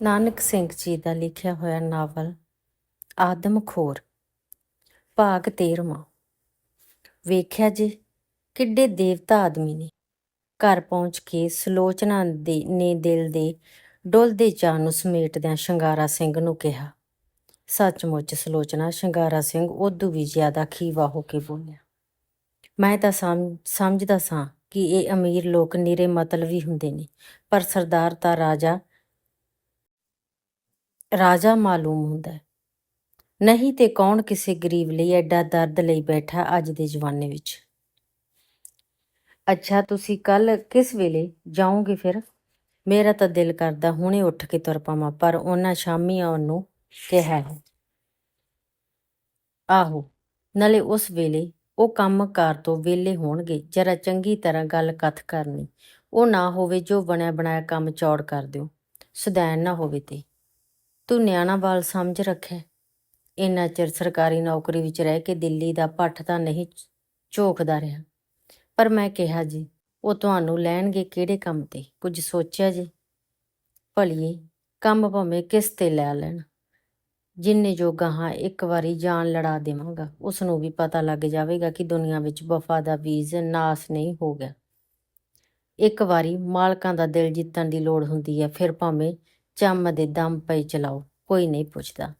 ਨਾਨਕ ਸਿੰਘ ਜੀ ਦਾ ਲਿਖਿਆ ਹੋਇਆ ਨਾਵਲ ਆਦਮਖੋਰ ਭਾਗ 13ਵਾਂ ਵੇਖਿਆ ਜੀ ਕਿੱਡੇ ਦੇਵਤਾ ਆਦਮੀ ਨੇ, ਘਰ ਪਹੁੰਚ ਕੇ ਸਲੋਚਨਾ ਦੇ ਨੇ ਦਿਲ ਦੇ ਡੁੱਲਦੇ ਚਾਅ ਨੂੰ ਸਮੇਟਦਿਆਂ ਸ਼ਿੰਗਾਰਾ ਸਿੰਘ ਨੂੰ ਕਿਹਾ, ਸੱਚਮੁੱਚ ਸਲੋਚਨਾ, ਸ਼ਿੰਗਾਰਾ ਸਿੰਘ ਉਦੋਂ ਵੀ ਜ਼ਿਆਦਾ ਖੀਵਾ ਹੋ ਕੇ ਬੋਲਿਆ। ਮੈਂ ਤਾਂ ਸਮਝਦਾ ਸਾਂ ਕਿ ਇਹ ਅਮੀਰ ਲੋਕ ਨਿਰੇ ਮਤਲਬੀ ਹੁੰਦੇ ਨੇ, ਪਰ ਸਰਦਾਰ ਤਾਂ ਰਾਜਾ ਰਾਜਾ ਮਾਲੂਮ ਹੁੰਦਾ ਹੈ। ਨਹੀਂ ਤੇ ਕੌਣ ਕਿਸੇ ਗਰੀਬ ਲਈ ਐਡਾ ਦਰਦ ਲਈ ਬੈਠਾ ਅੱਜ ਦੇ ਜ਼ਮਾਨੇ ਵਿੱਚ? ਅੱਛਾ, ਤੁਸੀਂ ਕੱਲ ਕਿਸ ਵੇਲੇ ਜਾਓਗੇ ਫਿਰ? ਮੇਰਾ ਤਾਂ ਦਿਲ ਕਰਦਾ ਹੁਣੇ ਉੱਠ ਕੇ ਤੁਰ ਪਾਵਾਂ, ਪਰ ਉਹਨਾਂ ਸ਼ਾਮੀ ਆਉਣ ਨੂੰ ਕਿਹਾ ਹੈ। ਆਹੋ, ਨਾਲੇ ਉਸ ਵੇਲੇ ਉਹ ਕੰਮ ਕਾਰ ਤੋਂ ਵਿਹਲੇ ਹੋਣਗੇ, ਜਰਾ ਚੰਗੀ ਤਰ੍ਹਾਂ ਗੱਲ ਕਥ ਕਰਨੀ। ਉਹ ਨਾ ਹੋਵੇ ਜੋ ਬਣਿਆ ਬਣਾਇਆ ਕੰਮ ਚੌੜ ਕਰ ਦਿਓ। ਸੁਦੈਣ ਨਾ ਹੋਵੇ ਤੇ। ਤੂੰ ਨਿਆਣਾ ਬਾਲ ਸਮਝ ਰੱਖਿਆ ਇੰਨਾ ਚਿਰ ਸਰਕਾਰੀ ਨੌਕਰੀ ਵਿੱਚ ਰਹਿ ਕੇ ਦਿੱਲੀ ਦਾ ਪੱਠ ਤਾਂ ਨਹੀਂ ਝੋਕਦਾ ਰਿਹਾ। ਪਰ ਮੈਂ ਕਿਹਾ ਜੀ, ਉਹ ਤੁਹਾਨੂੰ ਲੈਣਗੇ ਕਿਹੜੇ ਕੰਮ ਤੇ? ਕੁਝ ਸੋਚਿਆ ਜੀ? ਭਲੀਏ, ਕੰਮ ਭਾਵੇਂ ਕਿਸ ਤੇ ਲੈ ਲੈਣ। ਜਿੰਨੇ ਜੋਗਾ ਹਾਂ, ਇੱਕ ਵਾਰੀ ਜਾਨ ਲੜਾ ਦੇਵਾਂਗਾ। ਉਸ ਨੂੰ ਵੀ ਪਤਾ ਲੱਗ ਜਾਵੇਗਾ ਕਿ ਦੁਨੀਆ ਵਿੱਚ ਵਫਾ ਦਾ ਬੀਜ ਨਾਸ ਨਹੀਂ ਹੋ ਗਿਆ। ਇੱਕ ਵਾਰੀ ਮਾਲਕਾਂ ਦਾ ਦਿਲ ਜਿੱਤਣ ਦੀ ਲੋੜ ਹੁੰਦੀ ਹੈ, ਫਿਰ ਭਾਵੇਂ ਚੰਮ ਦੇ ਦਮ ਪਈ ਚਲਾਓ, ਕੋਈ ਨਹੀਂ ਪੁੱਛਦਾ।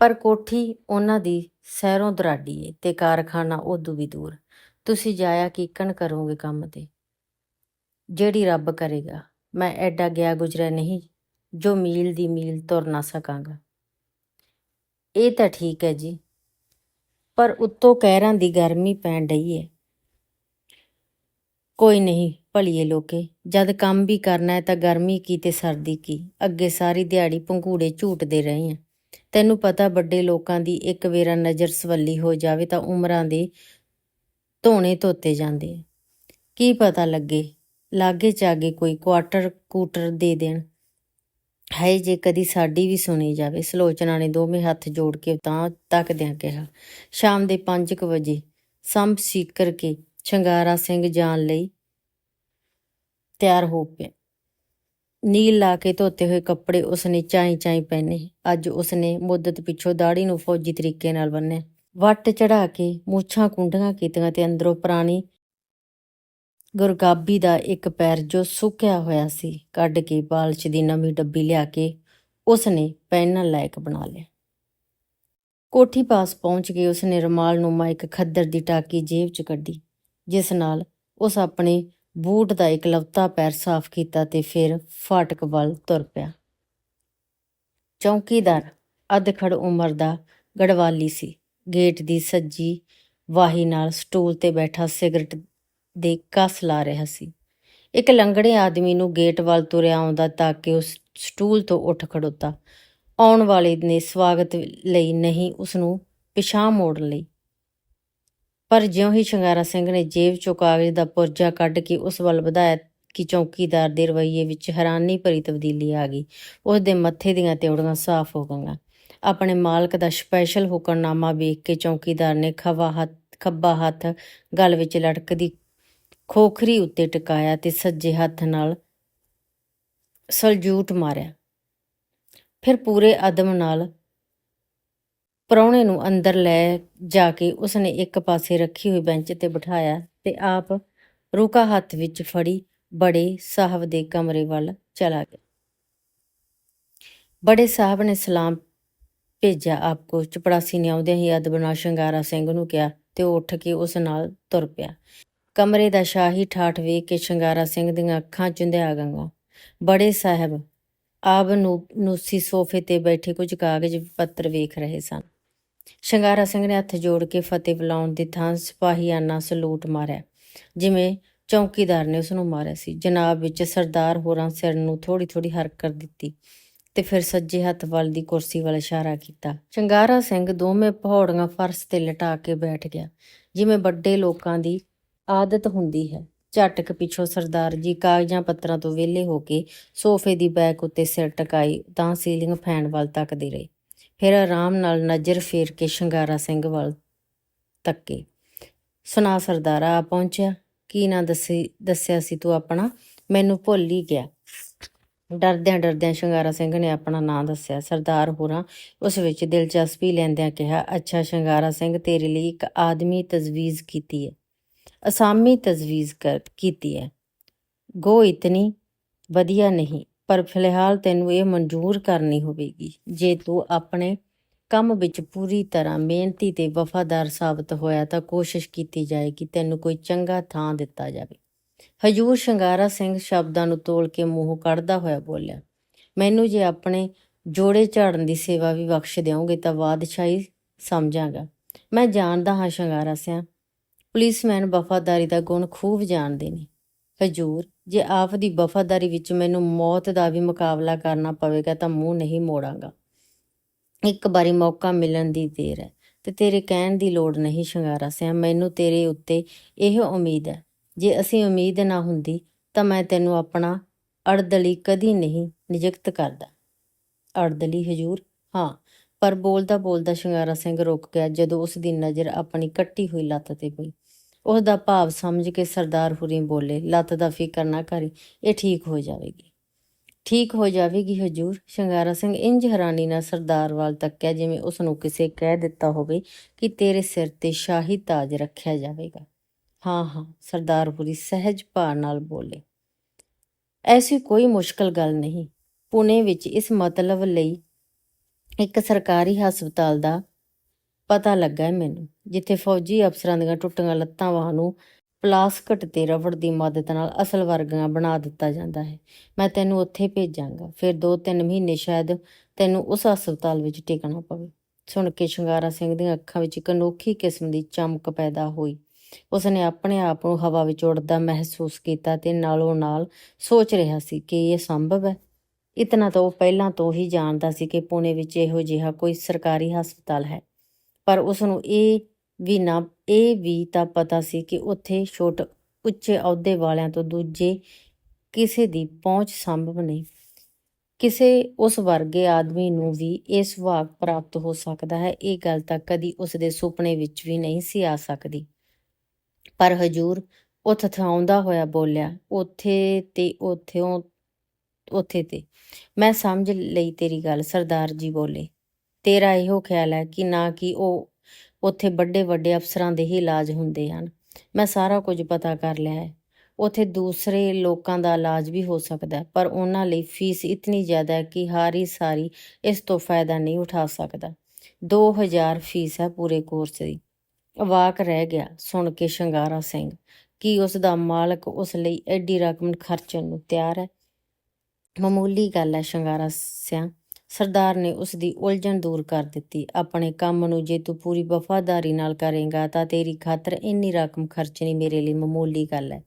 ਪਰ ਕੋਠੀ ਉਹਨਾਂ ਦੀ ਸਹਿਰੋਂ ਦਰਾਡੀ ਏ ਤੇ ਕਾਰਖਾਨਾ ਉਦੋਂ ਵੀ ਦੂਰ। ਤੁਸੀਂ ਜਾਇਆ ਕੀਕਣ ਕਰੋਗੇ ਕੰਮ ਤੇ। ਜਿਹੜੀ ਰੱਬ ਕਰੇਗਾ, ਮੈਂ ਐਡਾ ਗਿਆ ਗੁਜਰਿਆ ਨਹੀਂ, ਜੋ ਮੀਲ ਦੀ ਮੀਲ ਤੁਰ ਨਾ ਸਕਾਂਗਾ। ਇਹ ਤਾਂ ਠੀਕ ਹੈ ਜੀ, ਪਰ ਉੱਤੋਂ ਕਹਿਰਾਂ ਦੀ ਗਰਮੀ ਪੈਣ ਡਈ ਏ। ਕੋਈ ਨਹੀਂ ਭਲੀਏ ਲੋਕੇ, ਜਦ ਕੰਮ ਵੀ ਕਰਨਾ ਹੈ ਤਾਂ ਗਰਮੀ ਕੀ ਤੇ ਸਰਦੀ ਕੀ? ਅੱਗੇ ਸਾਰੀ ਦਿਹਾੜੀ ਪੰਘੂੜੇ ਝੂਟਦੇ ਰਹੇ ਆ ਤੈਨੂੰ ਪਤਾ ਵੱਡੇ ਲੋਕਾਂ ਦੀ ਇੱਕ ਵੇਰਾ ਨਜ਼ਰ ਸਵੱਲੀ ਹੋ ਜਾਵੇ ਤਾਂ ਉਮਰਾਂ ਦੇ ਧੋਣੇ ਧੋਤੇ ਜਾਂਦੇ ਕੀ ਪਤਾ ਲੱਗੇ? ਲਾਗੇ ਚਾਗੇ ਕੋਈ ਕੁਆਟਰ ਕੂਟਰ ਦੇ ਦੇਣ। ਹੈ ਜੇ ਕਦੀ ਸਾਡੀ ਵੀ ਸੁਣੀ ਜਾਵੇ, ਸਲੋਚਨਾ ਨੇ ਦੋਵੇਂ ਹੱਥ ਜੋੜ ਕੇ ਤਾਂ ਤੱਕਦਿਆਂ ਕਿਹਾ, ਸ਼ਾਮ ਦੇ 5 ਵਜੇ, ਸੰਭ ਸੀਕਰ ਕੇ, ਸ਼ਿੰਗਾਰਾ ਸਿੰਘ ਜਾਣ ਲਈ ਤਿਆਰ ਹੋ ਪਿਆ ਨੀਲ ਲਾ ਕੇ ਧੋਤੇ ਹੋਏ ਕੱਪੜੇ ਉਸਨੇ ਚਾਈ ਚਾਈ ਪਹਿਨੇ। ਅੱਜ ਉਸਨੇ ਮੁੱਦਤ ਪਿੱਛੋਂ ਦਾੜੀ ਨੂੰ ਫੌਜੀ ਤਰੀਕੇ ਨਾਲ ਬੰਨਿਆ ਵੱਟ ਚੜਾ ਕੇ ਮੂਛਾਂ ਕੁੰਡੀਆਂ ਕੀਤੀਆਂ ਤੇ ਅੰਦਰੋਂ ਪੁਰਾਣੀ ਗੁਰਗਾਬੀ ਦਾ ਇੱਕ ਪੈਰ ਜੋ ਸੁੱਕਿਆ ਹੋਇਆ ਸੀ ਕੱਢ ਕੇ ਬਾਲਚ ਦੀ ਨਵੀਂ ਡੱਬੀ ਲਿਆ ਕੇ ਉਸਨੇ ਪਹਿਨਣ ਲਾਇਕ ਬਣਾ ਲਿਆ। ਕੋਠੀ ਪਾਸ ਪਹੁੰਚ ਕੇ ਉਸਨੇ ਰੁਮਾਲ ਨੂੰ ਇੱਕ ਖੱਦਰ ਦੀ ਟਾਕੀ ਜੇਬ 'ਚ ਕੱਢੀ, ਜਿਸ ਨਾਲ ਉਸ ਆਪਣੇ ਬੂਟ ਦਾ ਇਕਲੌਤਾ ਪੈਰ ਸਾਫ਼ ਕੀਤਾ ਤੇ ਫਿਰ ਫਾਟਕ ਵੱਲ ਤੁਰ ਪਿਆ। ਚੌਕੀਦਾਰ ਅਧਖੜ ਉਮਰ ਦਾ ਗੜਵਾਲੀ ਸੀ। ਗੇਟ ਦੀ ਸੱਜੀ ਵਾਹੀ ਨਾਲ ਸਟੂਲ ਤੇ ਬੈਠਾ ਸਿਗਰਟ ਦੇ ਕੱਸ ਲਾ ਰਿਹਾ ਸੀ। ਇੱਕ ਲੰਗੜੇ ਆਦਮੀ ਨੂੰ ਗੇਟ ਵੱਲ ਤੁਰਿਆ ਆਉਂਦਾ ਤਾਂ ਕਿ ਉਸ ਸਟੂਲ ਤੋਂ ਉੱਠ ਖੜੋਤਾ। ਆਉਣ ਵਾਲੇ ਨੇ ਸਵਾਗਤ ਲਈ ਨਹੀਂ ਉਸ ਨੂੰ ਪਿਛਾਂ ਮੋੜ ਲਈ ਪਰ ਜਿਉਂ ਹੀ ਸ਼ਿੰਗਾਰਾ ਸਿੰਘ ਨੇ ਜੇਬ ਚੋਂ ਕਾਗਜ਼ ਦਾ ਪੁਰਜਾ ਕੱਢ ਕੇ ਉਸ ਵੱਲ ਵਧਾਇਆ ਕਿ ਚੌਕੀਦਾਰ ਦੇ ਰਵੱਈਏ ਵਿੱਚ ਹੈਰਾਨੀ ਭਰੀ ਤਬਦੀਲੀ ਆ ਗਈ, ਉਸ ਦੇ ਮੱਥੇ ਦੀਆਂ ਤਿਉੜੀਆਂ ਸਾਫ਼ ਹੋ ਗਈਆਂ। ਆਪਣੇ ਮਾਲਕ ਦਾ ਸਪੈਸ਼ਲ ਹੁਕਮਨਾਮਾ ਵੇਖ ਕੇ ਚੌਕੀਦਾਰ ਨੇ ਖਵਾ ਹੱਥ, ਖੱਬਾ ਹੱਥ ਗਲ ਵਿੱਚ ਲਟਕਦੀ ਖੋਖਰੀ ਉੱਤੇ ਟਿਕਾਇਆ ਤੇ ਸੱਜੇ ਹੱਥ ਨਾਲ ਸਲਜੂਟ ਮਾਰਿਆ। ਫਿਰ ਪੂਰੇ ਅਦਮ ਨਾਲ ਪ੍ਰਾਹੁਣੇ ਨੂੰ ਅੰਦਰ ਲੈ ਜਾ ਕੇ ਉਸਨੇ ਇੱਕ ਪਾਸੇ ਰੱਖੀ ਹੋਈ ਬੈਂਚ ਤੇ ਬਿਠਾਇਆ ਤੇ ਆਪ ਰੁਕਾ ਹੱਥ ਵਿੱਚ ਫੜੀ, ਬੜੇ ਸਾਹਿਬ ਦੇ ਕਮਰੇ ਵੱਲ ਚਲਾ ਗਿਆ। ਬੜੇ ਸਾਹਿਬ ਨੇ ਸਲਾਮ ਭੇਜਿਆ ਆਪਕੋ ਚਪੜਾਸੀ ਨੇ ਆਉਂਦਿਆਂ ਹੀ ਅਦਬ ਨਾਲ ਸ਼ਿੰਗਾਰਾ ਸਿੰਘ ਨੂੰ ਕਿਹਾ ਤੇ ਉਹ ਉੱਠ ਕੇ ਉਸ ਨਾਲ ਤੁਰ ਪਿਆ। ਕਮਰੇ ਦਾ ਸ਼ਾਹੀ ਠਾਠ ਵੇਖ ਕੇ ਸ਼ਿੰਗਾਰਾ ਸਿੰਘ ਦੀਆਂ ਅੱਖਾਂ ਚੁੰਧਿਆ ਗਈਆਂ। ਬੜੇ ਸਾਹਿਬ ਆਪ ਨੂੰ ਨੂਸੀ ਸੋਫੇ ਤੇ ਬੈਠੇ ਕੁਝ ਕਾਗਜ਼ ਪੱਤਰ ਵੇਖ ਰਹੇ ਸਨ। ਸ਼ਿੰਗਾਰਾ ਸਿੰਘ ਨੇ ਹੱਥ ਜੋੜ ਕੇ ਫਤਿਹ ਬੁਲਾਉਣ ਦੀ ਥਾਂ ਸਿਪਾਹੀਆਨਾ ਸਲੂਟ ਮਾਰਿਆ, ਜਿਵੇਂ ਚੌਕੀਦਾਰ ਨੇ ਉਸ ਨੂੰ ਮਾਰਿਆ ਸੀ। ਜਨਾਬ ਵਿੱਚ ਸਰਦਾਰ ਹੋਰਾਂ ਸਿਰ ਨੂੰ ਥੋੜੀ ਥੋੜੀ ਹਰਕਤ ਦਿੱਤੀ ਤੇ ਫਿਰ ਸੱਜੇ ਹੱਥ ਵੱਲ ਦੀ ਕੁਰਸੀ ਵੱਲ ਇਸ਼ਾਰਾ ਕੀਤਾ। ਚੰਗਾਰਾ ਸਿੰਘ ਦੋਵੇਂ ਪਹੌੜੀਆਂ ਫਰਸ਼ ਤੇ ਲਟਾ ਕੇ ਬੈਠ ਗਿਆ, ਜਿਵੇਂ ਵੱਡੇ ਲੋਕਾਂ ਦੀ ਆਦਤ ਹੁੰਦੀ ਹੈ। ਝਟਕ ਪਿੱਛੋਂ ਸਰਦਾਰ ਜੀ ਕਾਗਜ਼ਾਂ ਪੱਤਰਾਂ ਤੋਂ ਵਿਹਲੇ ਹੋ ਕੇ ਸੋਫੇ ਦੀ ਬੈਕ ਉੱਤੇ ਸਿਰ ਟਕਾਈ ਤਾਂ ਸੀਲਿੰਗ ਫੈਨ ਵੱਲ ਤੱਕਦੇ ਰਹੇ। ਫਿਰ ਆਰਾਮ ਨਾਲ ਨਜ਼ਰ ਫੇਰ ਕੇ ਸ਼ਿੰਗਾਰਾ ਸਿੰਘ ਵੱਲ ਤੱਕੇ। ਸੁਣਾ ਸਰਦਾਰਾ, ਆ ਪਹੁੰਚਿਆ? ਕੀ ਨਾ ਦੱਸੀ, ਦੱਸਿਆ ਸੀ ਤੂੰ ਆਪਣਾ? ਮੈਨੂੰ ਭੁੱਲ ਹੀ ਗਿਆ। ਡਰਦਿਆਂ ਡਰਦਿਆਂ ਸ਼ਿੰਗਾਰਾ ਸਿੰਘ ਨੇ ਆਪਣਾ ਨਾਂ ਦੱਸਿਆ। ਸਰਦਾਰ ਹੋਰਾਂ, ਉਸ ਵਿੱਚ ਦਿਲਚਸਪੀ ਲੈਂਦਿਆਂ ਕਿਹਾ, ਅੱਛਾ ਸ਼ਿੰਗਾਰਾ ਸਿੰਘ, ਤੇਰੇ ਲਈ ਇੱਕ ਆਦਮੀ ਤਜਵੀਜ਼ ਕੀਤੀ ਹੈ। ਅਸਾਮੀ ਤਜਵੀਜ਼ ਕਰ, ਕੀਤੀ ਹੈ। ਗੋ ਇਤਨੀ ਵਧੀਆ ਨਹੀਂ। ਪਰ ਫਿਲਹਾਲ ਤੈਨੂੰ ਇਹ ਮਨਜ਼ੂਰ ਕਰਨੀ ਹੋਵੇਗੀ, ਜੇ ਤੂੰ ਆਪਣੇ ਕੰਮ ਵਿੱਚ ਪੂਰੀ ਤਰ੍ਹਾਂ ਮਿਹਨਤੀ ਤੇ ਵਫਾਦਾਰ ਸਾਬਤ ਹੋਇਆ ਤਾਂ ਕੋਸ਼ਿਸ਼ ਕੀਤੀ ਜਾਏਗੀ ਤੈਨੂੰ ਕੋਈ ਚੰਗਾ ਥਾਂ ਦਿੱਤਾ ਜਾਵੇ। ਹਜੂਰ ਸ਼ਿੰਗਾਰਾ ਸਿੰਘ ਸ਼ਬਦਾਂ ਨੂੰ ਤੋਲ ਕੇ ਮੂੰਹ ਕੱਢਦਾ ਹੋਇਆ ਬੋਲਿਆ, ਮੈਨੂੰ ਜੇ ਆਪਣੇ ਜੋੜੇ ਝਾੜਨ ਦੀ ਸੇਵਾ ਵੀ ਬਖਸ਼ ਦਿਓਗੇ ਤਾਂ ਬਾਦਸ਼ਾਹੀ ਸਮਝਾਂਗਾ। ਮੈਂ ਜਾਣਦਾ ਹਾਂ ਸ਼ਿੰਗਾਰਾ ਸਿੰਘ ਪੁਲਿਸਮੈਨ ਵਫਾਦਾਰੀ ਦਾ ਗੁਣ ਖੂਬ ਜਾਣਦੇ ਨੇ। ਹਜੂਰ ਜੇ ਆਪ ਦੀ ਵਫਾਦਾਰੀ ਵਿੱਚ ਮੈਨੂੰ ਮੌਤ ਦਾ ਵੀ ਮੁਕਾਬਲਾ ਕਰਨਾ ਪਵੇਗਾ ਤਾਂ ਮੂੰਹ ਨਹੀਂ ਮੋੜਾਂਗਾ। ਇੱਕ ਵਾਰੀ ਮੌਕਾ ਮਿਲਣ ਦੀ ਦੇਰ ਹੈ ਤੇ ਤੇਰੇ ਕਹਿਣ ਦੀ ਲੋੜ ਨਹੀਂ ਸ਼ਿੰਗਾਰਾ ਸਿਆ, ਮੈਨੂੰ ਤੇਰੇ ਉੱਤੇ ਇਹ ਉਮੀਦ ਹੈ। ਜੇ ਅਸੀਂ ਉਮੀਦ ਨਾ ਹੁੰਦੀ ਤਾਂ ਮੈਂ ਤੈਨੂੰ ਆਪਣਾ ਅੜਦਲੀ ਕਦੀ ਨਹੀਂ ਨਿਯੁਕਤ ਕਰਦਾ। ਅੜਦਲੀ ਹਜੂਰ? ਹਾਂ, ਪਰ ਬੋਲਦਾ ਬੋਲਦਾ ਸ਼ਿੰਗਾਰਾ ਸਿੰਘ ਰੁਕ ਗਿਆ ਜਦੋਂ ਉਸ ਦੀ ਨਜ਼ਰ ਆਪਣੀ ਕੱਟੀ ਹੋਈ ਲੱਤ ਤੇ ਪਈ। ਉਸ ਦਾ ਭਾਵ ਸਮਝ ਕੇ ਸਰਦਾਰ ਹੁਰੀ ਬੋਲੇ, ਲੱਤ ਦਾ ਫਿਕਰ ਨਾ ਕਰੀ, ਇਹ ਠੀਕ ਹੋ ਜਾਵੇਗੀ। ਠੀਕ ਹੋ ਜਾਵੇਗੀ ਹਜੂਰ। ਸ਼ਿੰਗਾਰਾ ਸਿੰਘ ਇੰਜ ਹੈਰਾਨੀ ਨਾਲ ਸਰਦਾਰ ਵੱਲ ਤੱਕਿਆ, ਜਿਵੇਂ ਉਸ ਨੂੰ ਕਿਸੇ ਕਹਿ ਦਿੱਤਾ ਹੋਵੇ ਕਿ ਤੇਰੇ ਸਿਰ ਤੇ ਸ਼ਾਹੀ ਤਾਜ ਰੱਖਿਆ ਜਾਵੇਗਾ। ਹਾਂ ਹਾਂ, ਸਰਦਾਰ ਪੁਰੀ ਸਹਿਜ ਭਾਅ ਨਾਲ ਬੋਲੇ। ਐਸੀ ਕੋਈ ਮੁਸ਼ਕਲ ਗੱਲ ਨਹੀਂ। ਪੁਣੇ ਵਿੱਚ ਇਸ ਮਤਲਬ ਲਈ ਇੱਕ ਸਰਕਾਰੀ ਹਸਪਤਾਲ ਦਾ ਪਤਾ ਲੱਗਾ ਹੈ ਮੈਨੂੰ, ਜਿੱਥੇ ਫੌਜੀ ਅਫਸਰਾਂ ਦੀਆਂ ਟੁੱਟੀਆਂ ਲੱਤਾਂ ਵਾਂ ਨੂੰ ਪਲਾਸਕਟ ਤੇ ਰਬੜ ਦੀ ਮਦਦ ਨਾਲ ਅਸਲ ਵਰਗਾਂ ਬਣਾ ਦਿੱਤਾ ਜਾਂਦਾ ਹੈ। ਮੈਂ ਤੈਨੂੰ ਉੱਥੇ ਭੇਜਾਂਗਾ, ਫਿਰ 2-3 ਮਹੀਨੇ ਸ਼ਾਇਦ ਤੈਨੂੰ ਉਸ ਹਸਪਤਾਲ ਵਿੱਚ ਟਿਕਣਾ ਪਵੇ। ਸੁਣ ਕੇ ਸ਼ਿੰਗਾਰਾ ਸਿੰਘ ਦੀਆਂ ਅੱਖਾਂ ਵਿੱਚ ਇੱਕ ਅਨੋਖੀ ਕਿਸਮ ਦੀ ਚਮਕ ਪੈਦਾ ਹੋਈ। ਉਸਨੇ ਆਪਣੇ ਆਪ ਨੂੰ ਹਵਾ ਵਿੱਚ ਉੜਦਾ ਮਹਿਸੂਸ ਕੀਤਾ ਤੇ ਨਾਲੋਂ ਨਾਲ ਸੋਚ ਰਿਹਾ ਸੀ ਕਿ ਇਹ ਸੰਭਵ ਹੈ। ਇਤਨਾ ਤਾਂ ਉਹ ਪਹਿਲਾਂ ਤੋਂ ਹੀ ਜਾਣਦਾ ਸੀ ਕਿ ਪੁਣੇ ਵਿੱਚ ਇਹੋ ਜਿਹਾ ਕੋਈ ਸਰਕਾਰੀ ਹਸਪਤਾਲ ਹੈ। ਪਰ ਉਸ ਨੂੰ ਇਹ ਵੀ ਨਾ, ਇਹ ਵੀ ਤਾਂ ਪਤਾ ਸੀ ਕਿ ਉੱਥੇ ਛੋਟ ਉੱਚੇ ਅਹੁਦੇ ਵਾਲਿਆਂ ਤੋਂ ਦੂਜੇ ਕਿਸੇ ਦੀ ਪਹੁੰਚ ਸੰਭਵ ਨਹੀਂ। ਕਿਸੇ ਉਸ ਵਰਗੇ ਆਦਮੀ ਨੂੰ ਵੀ ਇਹ ਸੁਭਾਗ ਪ੍ਰਾਪਤ ਹੋ ਸਕਦਾ ਹੈ। ਇਹ ਗੱਲ ਤਾਂ ਕਦੀ ਉਸ ਦੇ ਸੁਪਨੇ ਵਿੱਚ ਵੀ ਨਹੀਂ ਸੀ ਆ ਸਕਦੀ। ਪਰ ਹਜੂਰ ਉਹ ਥਥਾਉਂਦਾ ਹੋਇਆ ਬੋਲਿਆ, ਉੱਥੇ ਤੇ, ਉੱਥੋਂ, ਉੱਥੇ ਤੇ। ਮੈਂ ਸਮਝ ਲਈ ਤੇਰੀ ਗੱਲ, ਸਰਦਾਰ ਜੀ ਬੋਲੇ। ਤੇਰਾ ਇਹੋ ਖਿਆਲ ਹੈ ਕਿ ਨਾ ਕਿ ਉਹ ਉੱਥੇ ਵੱਡੇ ਵੱਡੇ ਅਫਸਰਾਂ ਦੇ ਹੀ ਇਲਾਜ ਹੁੰਦੇ ਹਨ। ਮੈਂ ਸਾਰਾ ਕੁਝ ਪਤਾ ਕਰ ਲਿਆ ਹੈ। ਉੱਥੇ ਦੂਸਰੇ ਲੋਕਾਂ ਦਾ ਇਲਾਜ ਵੀ ਹੋ ਸਕਦਾ ਹੈ, ਪਰ ਉਹਨਾਂ ਲਈ ਫੀਸ ਇਤਨੀ ਜ਼ਿਆਦਾ ਹੈ ਕਿ ਹਾਰੀ ਸਾਰੀ ਇਸ ਤੋਂ ਫਾਇਦਾ ਨਹੀਂ ਉਠਾ ਸਕਦਾ। 2000 ਫੀਸ ਹੈ ਪੂਰੇ ਕੋਰਸ ਦੀ। ਵਾਕ ਰਹਿ ਗਿਆ ਸੁਣ ਕੇ ਸ਼ਿੰਗਾਰਾ ਸਿੰਘ। ਕੀ ਉਸ ਦਾ ਮਾਲਕ ਉਸ ਲਈ ਐਡੀ ਰਕਮ ਖਰਚਣ ਨੂੰ ਤਿਆਰ ਹੈ? ਮਾਮੂਲੀ ਗੱਲ ਹੈ ਸ਼ਿੰਗਾਰਾ ਸਿਆ। ਸਰਦਾਰ ਨੇ ਉਸ ਦੀ ਉਲਝਣ ਦੂਰ ਕਰ ਦਿੱਤੀ। ਆਪਣੇ ਕੰਮ ਨੂੰ ਜੇ ਤੂੰ ਪੂਰੀ ਵਫਾਦਾਰੀ ਨਾਲ ਕਰੇਗਾ ਤਾਂ ਤੇਰੀ ਖਾਤਰ ਇੰਨੀ ਰਕਮ ਖਰਚਣੀ ਮੇਰੇ ਲਈ ਮਾਮੂਲੀ ਗੱਲ ਹੈ।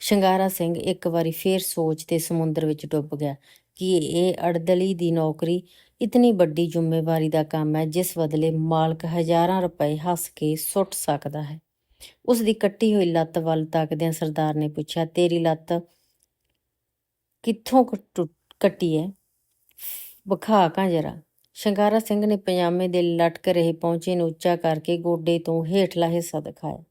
ਸ਼ਿੰਗਾਰਾ ਸਿੰਘ ਇੱਕ ਵਾਰੀ ਫੇਰ ਸੋਚ ਤੇ ਸਮੁੰਦਰ ਵਿੱਚ ਡੁੱਬ ਗਿਆ। ਕਿ ਇਹ ਅੜਦਲੀ ਦੀ ਨੌਕਰੀ? ਇਤਨੀ ਵੱਡੀ ਜ਼ਿੰਮੇਵਾਰੀ ਦਾ ਕੰਮ ਹੈ ਜਿਸ ਬਦਲੇ ਮਾਲਕ ਹਜ਼ਾਰਾਂ ਰੁਪਏ ਹੱਸ ਕੇ ਸੁੱਟ ਸਕਦਾ ਹੈ। ਉਸ ਦੀ ਕੱਟੀ ਹੋਈ ਲੱਤ ਵੱਲ ਤੱਕਦਿਆਂ ਸਰਦਾਰ ਨੇ ਪੁੱਛਿਆ, ਤੇਰੀ ਲੱਤ ਕਿੱਥੋਂ ਕ- ਟੁੱਟ- ਕੱਟੀ ਹੈ? ਵਿਖਾ ਕਾਂ ਜਰਾ। ਸ਼ਿੰਗਾਰਾ ਸਿੰਘ ਨੇ ਪਜਾਮੇ ਦੇ ਲਟਕ ਰਹੇ ਪੌਂਚੇ ਨੂੰ ਉੱਚਾ ਕਰਕੇ ਗੋਡੇ ਤੋਂ ਹੇਠਲਾ ਹਿੱਸਾ ਦਿਖਾਇਆ।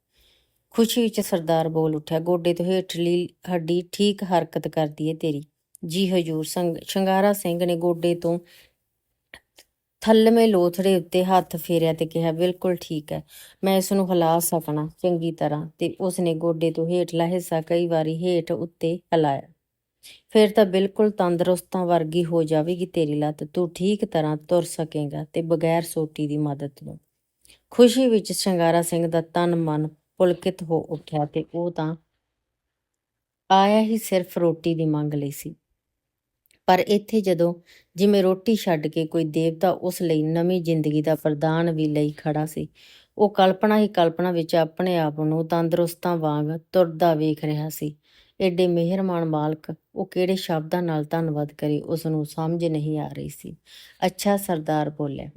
ਖੁਸ਼ੀ ਵਿੱਚ ਸਰਦਾਰ ਬੋਲ ਉੱਠਿਆ, ਗੋਡੇ ਤੋਂ ਹੇਠਲੀ ਹੱਡੀ ਠੀਕ ਹਰਕਤ ਕਰਦੀ ਹੈ ਤੇਰੀ। ਜੀ ਹਜੂਰ, ਸੰਗ ਸ਼ਿੰਗਾਰਾ ਸਿੰਘ ਨੇ ਗੋਡੇ ਤੋਂ ਥੱਲਵੇਂ ਲੋਥੜੇ ਉੱਤੇ ਹੱਥ ਫੇਰਿਆ ਤੇ ਕਿਹਾ, ਬਿਲਕੁਲ ਠੀਕ ਹੈ, ਮੈਂ ਇਸ ਨੂੰ ਹਿਲਾ ਸਕਣਾ ਚੰਗੀ ਤਰ੍ਹਾਂ। ਤੇ ਉਸ ਨੇ ਗੋਡੇ ਤੋਂ ਹੇਠਲਾ ਹਿੱਸਾ ਕਈ ਵਾਰੀ ਹੇਠ ਉੱਤੇ ਹਿਲਾਇਆ। ਫਿਰ ਤਾਂ ਬਿਲਕੁਲ ਤੰਦਰੁਸਤਾਂ ਵਰਗੀ ਹੋ ਜਾਵੇਗੀ ਤੇਰੀ ਲੱਤ, ਤੂੰ ਠੀਕ ਤਰ੍ਹਾਂ ਤੁਰ ਸਕੇਗਾ ਤੇ ਬਗੈਰ ਸੋਟੀ ਦੀ ਮਦਦ ਤੋਂ। ਖੁਸ਼ੀ ਵਿੱਚ ਸ਼ਿੰਗਾਰਾ ਸਿੰਘ ਦਾ ਤਨ ਮਨ ਪੁਲਕਿਤ ਹੋ ਉੱਠਿਆ ਤੇ ਉਹ ਤਾਂ ਆਇਆ ਹੀ ਸਿਰਫ ਰੋਟੀ ਦੀ ਮੰਗ ਲਈ ਸੀ। ਪਰ ਇੱਥੇ ਜਦੋਂ ਜਿਵੇਂ ਰੋਟੀ ਛੱਡ ਕੇ ਕੋਈ ਦੇਵਤਾ ਉਸ ਲਈ ਨਵੀਂ ਜ਼ਿੰਦਗੀ ਦਾ ਪ੍ਰਦਾਨ ਵੀ ਲਈ ਖੜਾ ਸੀ, ਉਹ ਕਲਪਨਾ ਹੀ ਕਲਪਨਾ ਵਿੱਚ ਆਪਣੇ ਆਪ ਨੂੰ ਤੰਦਰੁਸਤਾਂ ਵਾਂਗ ਤੁਰਦਾ ਵੇਖ ਰਿਹਾ ਸੀ। ਏਡੇ ਮਿਹਰਮਾਨ ਮਾਲਕ, ਉਹ ਕਿਹੜੇ ਸ਼ਬਦਾਂ ਨਾਲ ਧੰਨਵਾਦ ਕਰੇ ਉਸ ਨੂੰ ਸਮਝ ਨਹੀਂ ਆ ਰਹੀ ਸੀ। ਅੱਛਾ ਸਰਦਾਰ ਬੋਲਿਆ,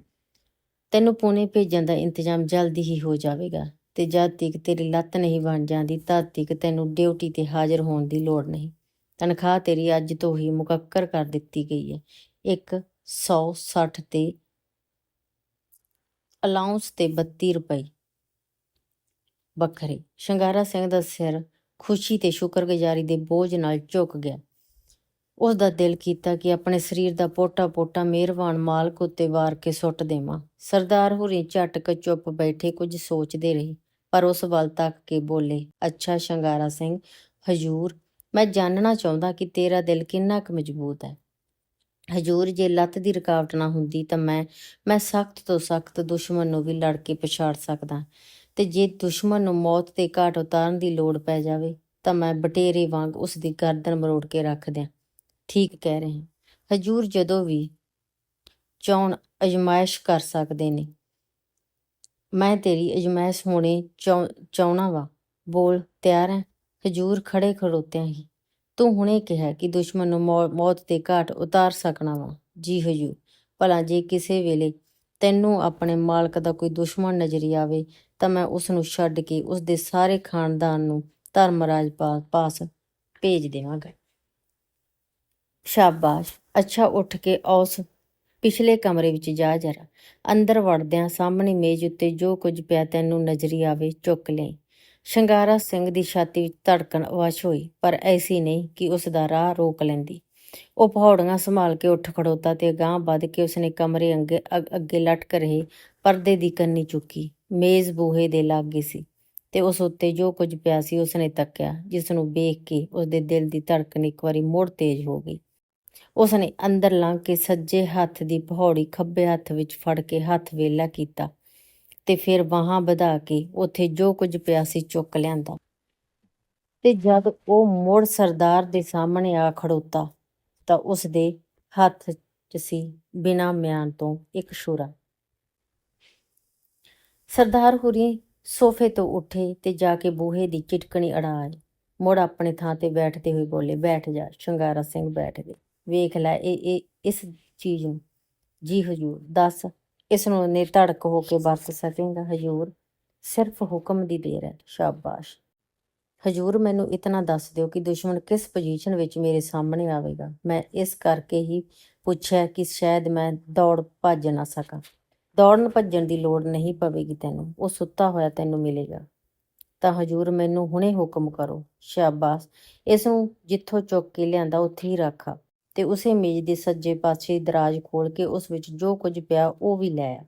ਤੈਨੂੰ ਪੁਣੇ ਭੇਜਣ ਦਾ ਇੰਤਜ਼ਾਮ ਜਲਦੀ ਹੀ ਹੋ ਜਾਵੇਗਾ, ਤੇ ਜਦ ਤੱਕ ਤੇਰੀ ਲੱਤ ਨਹੀਂ ਬਣ ਜਾਂਦੀ, ਤਦ ਤੱਕ ਤੈਨੂੰ ਡਿਊਟੀ ਤੇ ਹਾਜ਼ਰ ਹੋਣ ਦੀ ਲੋੜ ਨਹੀਂ। ਤਨਖਾਹ ਤੇਰੀ ਅੱਜ ਤੋਂ ਹੀ ਮੁਕੱਕਰ ਕਰ ਦਿੱਤੀ ਗਈ ਹੈ ਇੱਕ 160 ਤੇ ਅਲਾਉਂਸ ਤੇ 32 ਰੁਪਏ। ਵੱਖਰੇ, ਸ਼ਿੰਗਾਰਾ ਸਿੰਘ ਦਾ ਸਿਰ ਖੁਸ਼ੀ ਤੇ ਸ਼ੁਕਰਗੁਜ਼ਾਰੀ ਦੇ ਬੋਝ ਨਾਲ ਝੁਕ ਗਿਆ। ਉਸ ਦਾ ਦਿਲ ਕੀਤਾ ਕਿ ਆਪਣੇ ਸਰੀਰ ਦਾ ਪੋਟਾ-ਪੋਟਾ ਮਿਹਰਬਾਨ ਮਾਲਕ ਉੱਤੇ ਵਾਰ ਕੇ ਸੁੱਟ ਦੇਵਾਂ। ਸਰਦਾਰ ਹੁਰੀ ਝਟਕ ਚੁੱਪ ਬੈਠੇ ਕੁਝ ਸੋਚਦੇ ਰਹੇ, ਪਰ ਉਸ ਵੱਲ ਤੱਕ ਕੇ ਬੋਲੇ, ਅੱਛਾ ਸ਼ੰਗਾਰਾ ਸਿੰਘ, ਹਜੂਰ, ਮੈਂ ਜਾਣਨਾ ਚਾਹੁੰਦਾ ਕਿ ਤੇਰਾ ਦਿਲ ਕਿੰਨਾ ਕੁ ਮਜ਼ਬੂਤ ਹੈ। ਹਜੂਰ, ਜੇ ਲੱਤ ਦੀ ਰੁਕਾਵਟ ਨਾ ਹੁੰਦੀ ਤਾਂ ਮੈਂ ਮੈਂ ਸਖਤ ਤੋਂ ਸਖਤ ਦੁਸ਼ਮਣ ਨੂੰ ਵੀ ਲੜ ਕੇ ਪਛਾੜ ਸਕਦਾ। ਤੇ ਜੇ ਦੁਸ਼ਮਣ ਨੂੰ ਮੌਤ ਦੇ ਘਾਟ ਉਤਾਰਨ ਦੀ ਲੋੜ ਪੈ ਜਾਵੇ, ਤਾਂ ਮੈਂ ਬਟੇਰੇ ਵਾਂਗ ਉਸ ਦੀ ਗਰਦਨ ਮਰੋੜ ਕੇ ਰੱਖ ਦਿਆਂ। ਠੀਕ ਕਹਿ ਰਹੇ ਹਜੂਰ ਜਦੋਂ ਵੀ ਚਾਉਣ ਅਜਮਾਇਸ਼ ਕਰ ਸਕਦੇ ਨੇ। ਮੈਂ ਤੇਰੀ ਅਜਮਾਇਸ਼ ਹੋਣੇ ਚਾਹੁ- ਚਾਹੁੰਦਾ ਵਾ। ਬੋਲ, ਤਿਆਰ ਹੈ। ਹਜੂਰ ਖੜੇ ਖੜੋਤਿਆਂ ਹੀ। ਤੂੰ ਹੁਣੇ ਕਿਹਾ ਕਿ ਦੁਸ਼ਮਣ ਨੂੰ ਮੌ- ਮੌਤ ਦੇ ਘਾਟ ਉਤਾਰ ਸਕਣਾ ਵਾ। ਜੀ ਹਜੂਰ। ਭਲਾ ਜੇ ਕਿਸੇ ਵੇਲੇ ਤੈਨੂੰ ਆਪਣੇ ਮਾਲਕ ਦਾ ਕੋਈ ਦੁਸ਼ਮਣ ਨਜ਼ਰੀ ਆਵੇ, ਤਾਂ ਮੈਂ ਉਸ ਨੂੰ ਛੱਡ ਕੇ ਉਸ ਦੇ ਸਾਰੇ ਖਾਨਦਾਨ ਨੂੰ ਧਰਮਰਾਜ ਪਾ- ਪਾਸ ਭੇਜ ਦੇਵਾਂਗਾ। ਸ਼ਾਬਾਸ਼। ਅੱਛਾ, ਉੱਠ ਕੇ ਉਸ ਪਿਛਲੇ ਕਮਰੇ ਵਿੱਚ ਜਾ ਜਰਾ। ਅੰਦਰ ਵੜਦਿਆਂ ਸਾਹਮਣੇ ਮੇਜ਼ ਉੱਤੇ ਜੋ ਕੁਝ ਪਿਆ ਤੈਨੂੰ ਨਜ਼ਰੀ ਆਵੇ, ਚੁੱਕ ਲਈ। ਸ਼ਿੰਗਾਰਾ ਸਿੰਘ ਦੀ ਛਾਤੀ ਵਿੱਚ ਧੜਕਣ ਅਵਾਸ਼ ਹੋਈ, ਪਰ ਐਸੀ ਨਹੀਂ ਕਿ ਉਸ ਦਾ ਰਾਹ ਰੋਕ ਲੈਂਦੀ। ਉਹ ਪਹਾੜੀਆਂ ਸੰਭਾਲ ਕੇ ਉੱਠ ਖੜੋਤਾ ਤੇ ਅਗਾਂਹ ਵੱਧ ਕੇ ਉਸਨੇ ਕਮਰੇ ਅੱਗੇ, ਅ- ਅੱਗੇ ਲਟਕ ਰਹੇ ਪਰਦੇ ਦੀ ਕੰਨੀ ਚੁੱਕੀ, ਮੇਜ਼ ਬੂਹੇ ਦੇ ਲਾਗੇ ਸੀ ਤੇ ਉਸ ਉੱਤੇ ਜੋ ਕੁਝ ਪਿਆ ਸੀ ਉਸਨੇ ਤੱਕਿਆ, ਜਿਸ ਨੂੰ ਵੇਖ ਕੇ ਉਸਦੇ ਦਿਲ ਦੀ ਧੜਕਣ ਇੱਕ ਵਾਰੀ ਮੁੜ ਤੇਜ਼ ਹੋ ਗਈ। ਉਸਨੇ ਅੰਦਰ ਲੰਘ ਕੇ ਸੱਜੇ ਹੱਥ ਦੀ ਪਹੌੜੀ ਖੱਬੇ ਹੱਥ ਵਿੱਚ ਫੜ ਕੇ ਹੱਥ ਵੇਲਾ ਕੀਤਾ ਤੇ ਫਿਰ ਬਾਹਾਂ ਵਧਾ ਕੇ ਉੱਥੇ ਜੋ ਕੁਝ ਪਿਆ ਸੀ ਚੁੱਕ ਲਿਆਂਦਾ। ਤੇ ਜਦ ਉਹ ਮੁੜ ਸਰਦਾਰ ਦੇ ਸਾਹਮਣੇ ਆ ਖੜੋਤਾ ਤਾਂ ਉਸ ਦੇ ਹੱਥ 'ਚ ਸੀ ਬਿਨਾਂ ਮਿਆਨ ਤੋਂ ਇੱਕ ਛੁਰਾ ਸਰਦਾਰ ਹੁਰੀ ਸੋਫੇ ਤੋਂ ਉੱਠੇ ਤੇ ਜਾ ਕੇ ਬੂਹੇ ਦੀ ਚਿਟਕਣੀ ਅੜਾਏ ਮੁੜ ਆਪਣੇ ਥਾਂ ਤੇ ਬੈਠਦੇ ਹੋਏ ਬੋਲੇ, ਬੈਠ ਜਾ, ਸ਼ਿੰਗਾਰਾ ਸਿੰਘ ਬੈਠ ਗਏ। ਵੇਖ ਲੈ, ਇਹ ਇਹ, ਇਸ ਚੀਜ਼ ਨੂੰ। ਜੀ ਹਜੂਰ, ਦੱਸ, ਇਸ ਨੂੰ ਨੇ ਧੜਕ ਹੋ ਕੇ ਵਰਤ ਸਕੇਗਾ? ਹਜੂਰ, ਸਿਰਫ ਹੁਕਮ ਦੀ ਦੇਰ ਹੈ। ਸ਼ਾਬਾਸ਼। ਹਜੂਰ ਮੈਨੂੰ ਇਤਨਾ ਦੱਸ ਦਿਓ ਕਿ ਦੁਸ਼ਮਣ ਕਿਸ ਪੋਜੀਸ਼ਨ ਵਿੱਚ ਮੇਰੇ ਸਾਹਮਣੇ ਆਵੇਗਾ। ਮੈਂ ਇਸ ਕਰਕੇ ਹੀ ਪੁੱਛਿਆ ਕਿ ਸ਼ਾਇਦ ਮੈਂ ਦੌੜ ਭੱਜ ਨਾ ਸਕਾਂ। ਦੌੜਨ ਭੱਜਣ ਦੀ ਲੋੜ ਨਹੀਂ ਪਵੇਗੀ ਤੈਨੂੰ, ਉਹ ਸੁੱਤਾ ਹੋਇਆ ਤੈਨੂੰ ਮਿਲੇਗਾ। ਤਾਂ ਹਜੂਰ ਮੈਨੂੰ ਹੁਣੇ ਹੁਕਮ ਕਰੋ, ਸ਼ਾਬਾਸ਼। ਇਸ ਨੂੰ ਜਿੱਥੋਂ ਚੁੱਕ ਕੇ ਲਿਆਂਦਾ ਉੱਥੇ ਹੀ ਰੱਖਾ ਤੇ ਉਸੇ ਮੇਜ਼ ਦੇ ਸੱਜੇ ਪਾਸੇ ਦਰਾਜ ਖੋਲ ਕੇ ਉਸ ਵਿੱਚ ਜੋ ਕੁਝ ਪਿਆ ਉਹ ਵੀ ਲੈ ਆ।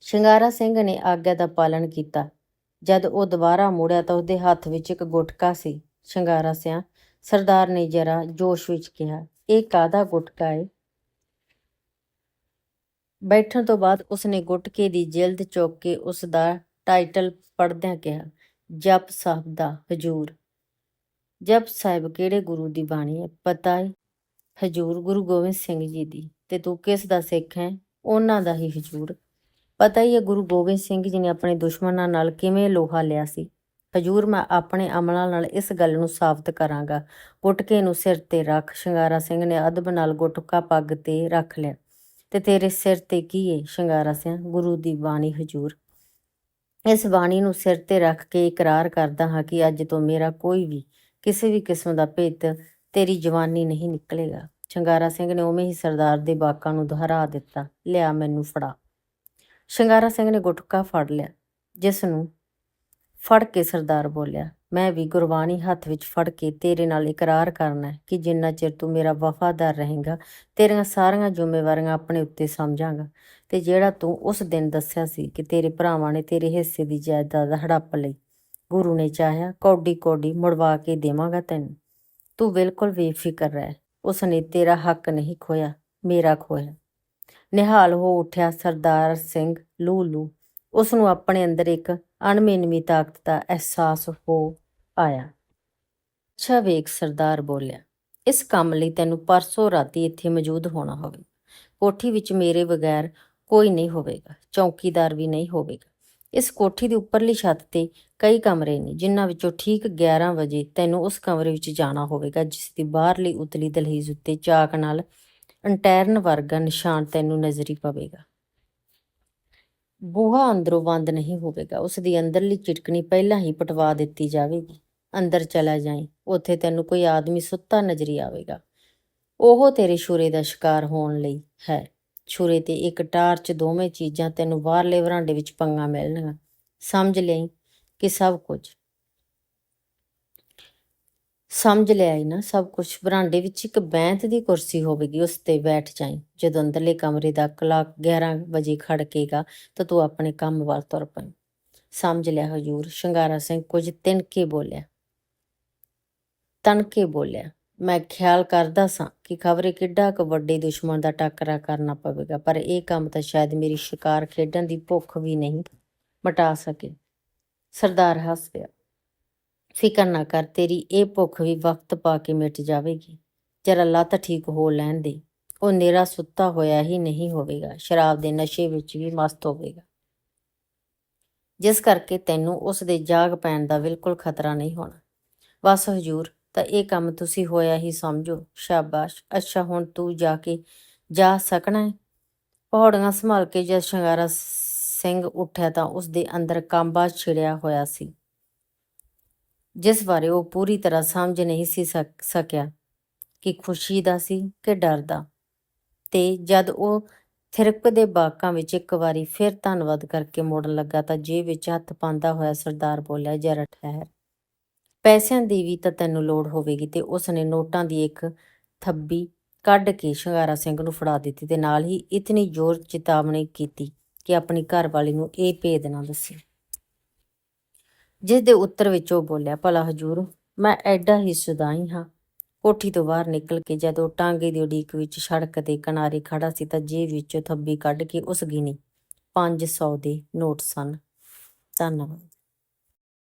ਸ਼ਿੰਗਾਰਾ ਸਿੰਘ ਨੇ ਆਗਿਆ ਦਾ ਪਾਲਣ ਕੀਤਾ। ਜਦ ਉਹ ਦੁਬਾਰਾ ਮੁੜਿਆ ਤਾਂ ਉਹਦੇ ਹੱਥ ਵਿੱਚ ਇੱਕ ਗੁਟਕਾ ਸੀ। ਸ਼ਿੰਗਾਰਾ ਸਿਆ, ਸਰਦਾਰ ਨੇ ਜਰਾ ਜੋਸ਼ ਵਿੱਚ ਕਿਹਾ, ਇਹ ਕਾਦਾ ਗੁਟਕਾ ਹੈ ਬੈਠਣ ਤੋਂ ਬਾਅਦ ਉਸਨੇ ਗੁਟਕੇ ਦੀ ਜਿਲਦ ਚੁੱਕ ਕੇ ਉਸ ਦਾ ਟਾਈਟਲ ਪੜ੍ਹਦਿਆਂ ਕਿਹਾ, ਜਪ ਸਾਹਿਬ ਦਾ ਹਜੂਰ। ਜਪ ਸਾਹਿਬ ਕਿਹੜੇ ਗੁਰੂ ਦੀ ਬਾਣੀ ਹੈ ਪਤਾ ਹੈ ਹਜੂਰ ਗੁਰੂ ਗੋਬਿੰਦ ਸਿੰਘ ਜੀ ਦੀ। ਤੇ ਤੂੰ ਕਿਸ ਦਾ ਸਿੱਖ ਹੈ? ਉਹਨਾਂ ਦਾ ਹੀ ਹਜੂਰ। ਪਤਾ ਹੀ ਹੈ ਗੁਰੂ ਗੋਬਿੰਦ ਸਿੰਘ ਜੀ ਨੇ ਆਪਣੇ ਦੁਸ਼ਮਣਾਂ ਨਾਲ ਕਿਵੇਂ ਲੋਹਾ ਲਿਆ ਸੀ। ਹਜੂਰ ਮੈਂ ਆਪਣੇ ਅਮਲਾਂ ਨਾਲ ਇਸ ਗੱਲ ਨੂੰ ਸਾਬਤ ਕਰਾਂਗਾ। ਗੁਟਕੇ ਨੂੰ ਸਿਰ ਤੇ ਰੱਖ, ਸ਼ਿੰਗਾਰਾ ਸਿੰਘ ਨੇ ਅਦਬ ਨਾਲ ਗੁਟਕਾ ਪੱਗ ਤੇ ਰੱਖ ਲਿਆ। ਤੇ ਤੇਰੇ ਸਿਰ ਤੇ ਕੀ ਏ? ਸ਼ਿੰਗਾਰਾ ਸਿੰਘ, ਗੁਰੂ ਦੀ ਬਾਣੀ ਹਜੂਰ। ਇਸ ਬਾਣੀ ਨੂੰ ਸਿਰ ਤੇ ਰੱਖ ਕੇ ਇਕਰਾਰ ਕਰਦਾ ਹਾਂ ਕਿ ਅੱਜ ਤੋਂ ਮੇਰਾ ਕੋਈ ਵੀ, ਕਿਸੇ ਵੀ ਕਿਸਮ ਦਾ ਭੇਤ ਤੇਰੀ ਜਵਾਨੀ ਨਹੀਂ ਨਿਕਲੇਗਾ। ਸ਼ਿੰਗਾਰਾ ਸਿੰਘ ਨੇ ਉਵੇਂ ਹੀ ਸਰਦਾਰ ਦੇ ਬਾਕਾਂ ਨੂੰ ਦੁਹਰਾ ਦਿੱਤਾ, ਲਿਆ ਮੈਨੂੰ ਫੜਾ। ਸ਼ਿੰਗਾਰਾ ਸਿੰਘ ਨੇ ਗੁਟਕਾ ਫੜ ਲਿਆ, ਜਿਸ ਨੂੰ ਫੜ ਕੇ ਸਰਦਾਰ ਬੋਲਿਆ, ਮੈਂ ਵੀ ਗੁਰਬਾਣੀ ਹੱਥ ਵਿੱਚ ਫੜ ਕੇ ਤੇਰੇ ਨਾਲ ਇਕਰਾਰ ਕਰਨਾ ਕਿ ਜਿੰਨਾ ਚਿਰ ਤੂੰ ਮੇਰਾ ਵਫਾਦਾਰ ਰਹੇਗਾ, ਤੇਰੀਆਂ ਸਾਰੀਆਂ ਜ਼ਿੰਮੇਵਾਰੀਆਂ ਆਪਣੇ ਉੱਤੇ ਸਮਝਾਂਗਾ ਤੇ ਜਿਹੜਾ ਤੂੰ ਉਸ ਦਿਨ ਦੱਸਿਆ ਸੀ ਕਿ ਤੇਰੇ ਭਰਾਵਾਂ ਨੇ ਤੇਰੇ ਹਿੱਸੇ ਦੀ ਜਾਇਦਾਦ ਹੜੱਪ ਲਈ ਗੁਰੂ ਨੇ ਚਾਹਿਆ, ਕੌਡੀ ਕੌਡੀ ਮੁੜਵਾ ਕੇ ਦੇਵਾਂਗਾ ਤੈਨੂੰ। ਤੂੰ ਬਿਲਕੁਲ ਬੇਫਿਕਰ ਰਹਿ ਉਸ ਨੇ ਤੇਰਾ ਹੱਕ ਨਹੀਂ ਖੋਇਆ ਮੇਰਾ ਖੋਇਆ ਨਿਹਾਲ ਹੋ ਉੱਠਿਆ ਸਰਦਾਰ ਸਿੰਘ ਲੂਲੂ। ਉਸ ਨੂੰ ਆਪਣੇ ਅੰਦਰ ਇੱਕ ਅਣਮਿਨਵੀ ਤਾਕਤ ਦਾ ਅਹਿਸਾਸ ਹੋ ਆਇਆ। ਅੱਛਾ ਵੇਖ ਸਰਦਾਰ ਬੋਲਿਆ, ਇਸ ਕੰਮ ਲਈ ਤੈਨੂੰ ਪਰਸੋਂ ਰਾਤੀ ਇੱਥੇ ਮੌਜੂਦ ਹੋਣਾ ਹੋਵੇ। ਕੋਠੀ ਵਿੱਚ ਮੇਰੇ ਬਗੈਰ ਕੋਈ ਨਹੀਂ ਹੋਵੇਗਾ, ਚੌਕੀਦਾਰ ਵੀ ਨਹੀਂ ਹੋਵੇਗਾ। ਇਸ ਕੋਠੀ ਦੀ ਉੱਪਰਲੀ ਛੱਤ ਤੇ ਕਈ ਕਮਰੇ ਨੇ, ਜਿਨ੍ਹਾਂ ਵਿੱਚੋਂ ਠੀਕ 11 ਵਜੇ ਤੈਨੂੰ ਉਸ ਕਮਰੇ ਵਿੱਚ ਜਾਣਾ ਹੋਵੇਗਾ, ਜਿਸ ਦੀ ਬਾਹਰਲੀ ਉਤਲੀ ਦਲਹੀਜ਼ ਉੱਤੇ ਚਾਕ ਨਾਲ ਅੰਟੈਰਨ ਵਰਗਾ ਨਿਸ਼ਾਨ ਤੈਨੂੰ ਨਜ਼ਰੀ ਪਵੇਗਾ। ਬੂਹਾ ਅੰਦਰੋਂ ਬੰਦ ਨਹੀਂ ਹੋਵੇਗਾ। ਉਸ ਦੀ ਅੰਦਰਲੀ ਚਿਟਕਣੀ ਪਹਿਲਾਂ ਹੀ ਪਟਵਾ ਦਿੱਤੀ ਜਾਵੇਗੀ। ਅੰਦਰ ਚਲਾ ਜਾਈਂ। ਉੱਥੇ ਤੈਨੂੰ ਕੋਈ ਆਦਮੀ ਸੁੱਤਾ ਨਜ਼ਰੀ ਆਵੇਗਾ। ਉਹ ਤੇਰੇ ਛੁਰੇ ਦਾ ਸ਼ਿਕਾਰ ਹੋਣ ਲਈ ਹੈ। ਛੁਰੇ ਤੇ ਇੱਕ ਟਾਰਚ ਦੋਵੇਂ ਚੀਜ਼ਾਂ ਤੈਨੂੰ ਬਾਹਰਲੇ ਵਰਾਂਡੇ ਵਿੱਚ ਪੰਗਾ ਮਿਲਣਗੀਆਂ। ਸਮਝ ਲਈ ਕਿ ਸਭ ਕੁਝ ਸਮਝ ਲਿਆ ਈ ਨਾ, ਸਭ ਕੁਝ ਬਰਾਂਡੇ ਵਿੱਚ ਇੱਕ ਬੈਂਤ ਦੀ ਕੁਰਸੀ ਹੋਵੇਗੀ, ਉਸ ਤੇ ਬੈਠ ਜਾਈ। ਜਦੋਂ ਅੰਦਰਲੇ ਕਮਰੇ ਦਾ ਕਲਾਕ 11 ਵਜੇ ਖੜਕੇਗਾ, ਤਾਂ ਤੂੰ ਆਪਣੇ ਕੰਮ ਵੱਲ ਤੁਰ ਪਈ। ਸਮਝ ਲਿਆ ਹਜੂਰ, ਸ਼ਿੰਗਾਰਾ ਸਿੰਘ ਕੁਝ ਤਿਣਕੇ ਬੋਲਿਆ। ਤਣਕੇ ਬੋਲਿਆ, ਮੈਂ ਖਿਆਲ ਕਰਦਾ ਸਾਂ ਕਿ ਖਬਰੇ ਕਿੱਡਾ ਕੁ ਵੱਡੇ ਦੁਸ਼ਮਣ ਦਾ ਟੱਕਰਾ ਕਰਨਾ ਪਵੇਗਾ, ਪਰ ਇਹ ਕੰਮ ਤਾਂ ਸ਼ਾਇਦ ਮੇਰੀ ਸ਼ਿਕਾਰ ਖੇਡਣ ਦੀ ਭੁੱਖ ਵੀ ਨਹੀਂ ਮਟਾ ਸਕੇ। ਸਰਦਾਰ ਹੱਸ ਪਿਆ। ਫਿਕਰ ਨਾ ਕਰ, ਤੇਰੀ ਇਹ ਭੁੱਖ ਵੀ ਵਕਤ ਪਾ ਕੇ ਮਿਟ ਜਾਵੇਗੀ। ਜਰਾ ਲੱਤ ਠੀਕ ਹੋ ਲੈਣ ਦੇ। ਉਹ ਨੇਰਾ ਸੁੱਤਾ ਹੋਇਆ ਹੀ ਨਹੀਂ ਹੋਵੇਗਾ। ਸ਼ਰਾਬ ਦੇ ਨਸ਼ੇ ਵਿੱਚ ਵੀ ਮਸਤ ਹੋਵੇਗਾ। ਜਿਸ ਕਰਕੇ ਤੈਨੂੰ ਉਸ ਦੇ ਜਾਗ ਪੈਣ ਦਾ ਬਿਲਕੁਲ ਖਤਰਾ ਨਹੀਂ ਹੋਣਾ। ਬਸ ਹਜੂਰ, ਤਾਂ ਇਹ ਕੰਮ ਤੁਸੀਂ ਹੋਇਆ ਹੀ ਸਮਝੋ। ਸ਼ਾਬਾਸ਼। ਅੱਛਾ, ਹੁਣ ਤੂੰ ਜਾ ਕੇ ਜਾ ਸਕਣਾ ਹੈ? ਪੌੜੀਆਂ ਸੰਭਾਲ ਕੇ ਜਦ ਸ਼ਿੰਗਾਰਾ ਸਿੰਘ ਉੱਠਿਆ ਤਾਂ ਉਸ ਦੇ ਅੰਦਰ ਕਾਂਬਾ ਛਿੜਿਆ ਹੋਇਆ ਸੀ। ਜਿਸ ਬਾਰੇ ਉਹ ਪੂਰੀ ਤਰ੍ਹਾਂ ਸਮਝ ਨਹੀਂ ਸੀ ਸਕਿਆ ਕਿ ਖੁਸ਼ੀ ਦਾ ਸੀ ਕਿ ਡਰ ਦਾ। ਤੇ ਜਦ ਉਹ ਥਿਰਕਦੇ ਬਾਕਾਂ ਵਿੱਚ ਇੱਕ ਵਾਰੀ ਫਿਰ ਧੰਨਵਾਦ ਕਰਕੇ ਮੋੜਨ ਲੱਗਾ ਤਾਂ ਜੇਬ ਵਿੱਚ ਹੱਥ ਪਾਉਂਦਾ ਹੋਇਆ ਸਰਦਾਰ ਬੋਲਿਆ ਜਰਾ ਠਹਿਰ। ਪੈਸਿਆਂ ਦੀ ਵੀ ਤਾਂ ਤੈਨੂੰ ਲੋੜ ਹੋਵੇਗੀ। ਤੇ ਉਸ ਨੇ ਨੋਟਾਂ ਦੀ ਇੱਕ ਥੱਬੀ ਕੱਢ ਕੇ ਸ਼ਿੰਗਾਰਾ ਸਿੰਘ ਨੂੰ ਫੜਾ ਦਿੱਤੀ ਤੇ ਨਾਲ ਹੀ ਇਤਨੀ ਜ਼ੋਰ ਚੇਤਾਵਨੀ ਕੀਤੀ ਕਿ ਆਪਣੀ ਘਰਵਾਲੀ ਨੂੰ ਇਹ ਭੇਦ ਨਾ ਦੱਸੇ। ਜਿਸ ਦੇ ਉੱਤਰ ਵਿੱਚ ਉਹ ਬੋਲਿਆ, ਭਲਾ ਹਜੂਰ, ਮੈਂ ਐਡਾ ਹੀ ਸੁਦਾਈ ਹਾਂ। ਕੋਠੀ ਤੋਂ ਬਾਹਰ ਨਿਕਲ ਕੇ ਜਦੋਂ ਟਾਂਗੇ ਦੀ ਉਡੀਕ ਵਿੱਚ ਸੜਕ ਦੇ ਕਿਨਾਰੇ ਖੜਾ ਸੀ ਤਾਂ ਜੇਬ ਵਿੱਚੋਂ ਥੱਬੀ ਕੱਢ ਕੇ ਉਸ ਗਿਣੀ 500 ਦੇ ਨੋਟ ਸਨ। ਧੰਨਵਾਦ।